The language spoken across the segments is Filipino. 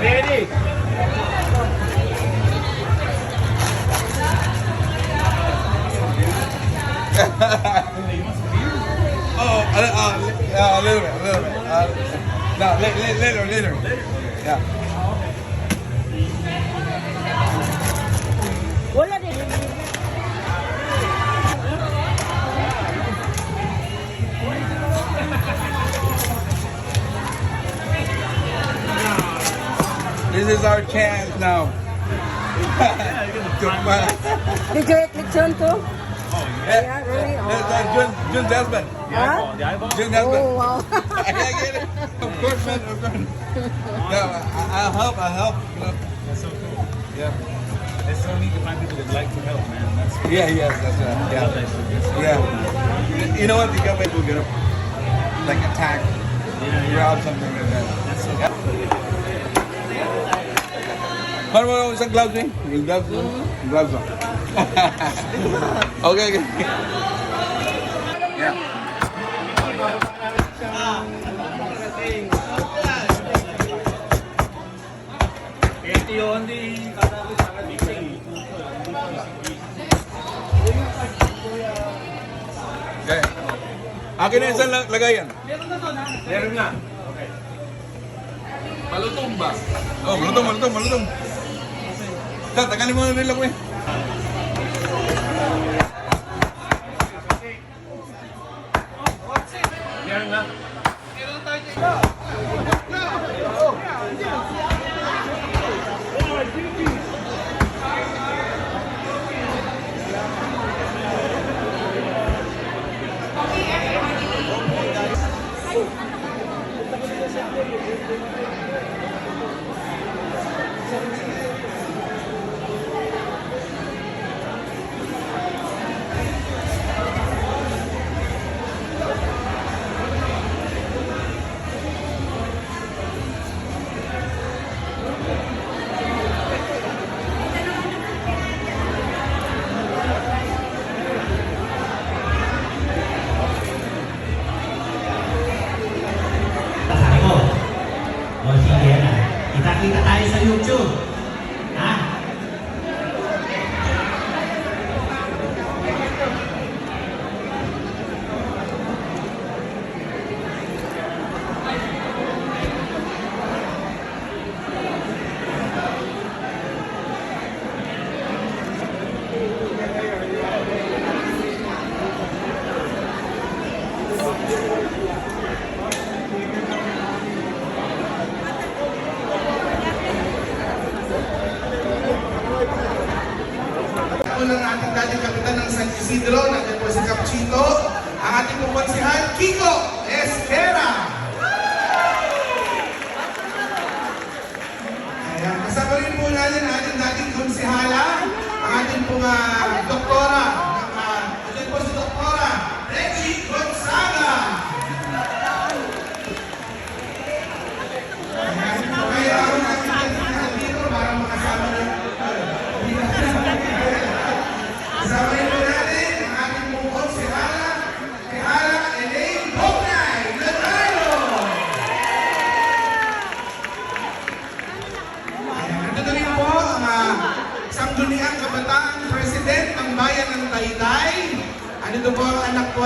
Ready? Oh, uh, uh, a little bit, a little bit. Uh, no, la- la- later, later. Yeah. Is our chance now. Did you eat lechon too? Yeah, really? Oh. That's uh, Jun, Jun Desmond. Huh? The eyeball? Jun Desmond. Oh, wow. I get it. Of course, man. Of course. No, I, I'll help. I'll help. You know. That's so cool. Yeah. It's so neat to find people that like to help, man. That's Yeah. Yes. That's right. I love Yeah. that shit. That's so Yeah. cool, man. You know what? The government will get up, like attack, Yeah, yeah. grab something like that. That's so Yeah. Paano mo yung isang gloves eh? Yung gloves mo? Yung gloves mo. okay, okay. Yeah. Yun, di katabi sa kabiting. Okay. Akin na isang lag- lagayan. Meron na. Malutong ba? Oh, malutong, malutong, malutong. Ta, tagalin mo na nila ko eh. Kita-kita tayo sa YouTube. Ha? Ako ng ating dating kapitan ng San Isidro, nandiyan po si Capchito, ang ating konsihal, Kiko Esquera. Ayan, kasama rin po natin ang ating dating konsihala, ang ating pong uh,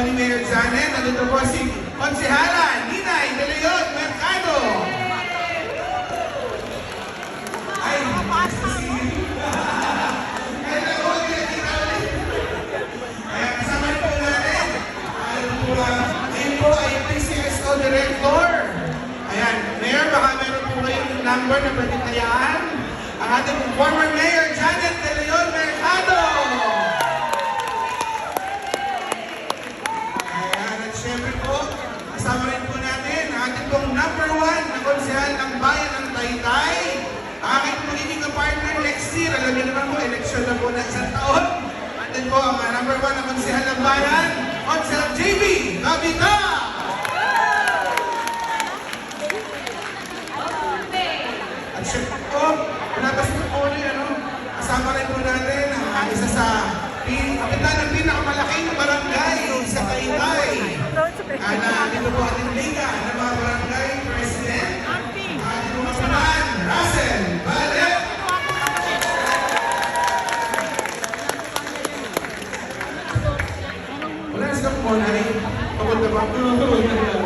ni Mayor Janet. Andito po si Konsihala Ninay De Leon Mercado. Ay, si Kaya kasama po natin, ngayon po ay PCSO Director. Ayan, Mayor, baka meron po kayong number na pwede tayaan. Ang ating former na konsehal ng bayan ng Taytay. Ang aking magiging partner next year, alam niyo naman po, eleksyon na po na isang taon. Andun po ang uh, number one na konsehal ng bayan, Konsehal JB Gabita! At syempre po, wala pa si Poli, ano? kasama rin po natin ang isa sa kapitan ng pinakamalaking barangay sa Taytay. Ah, na dito po ating liga どういうこと?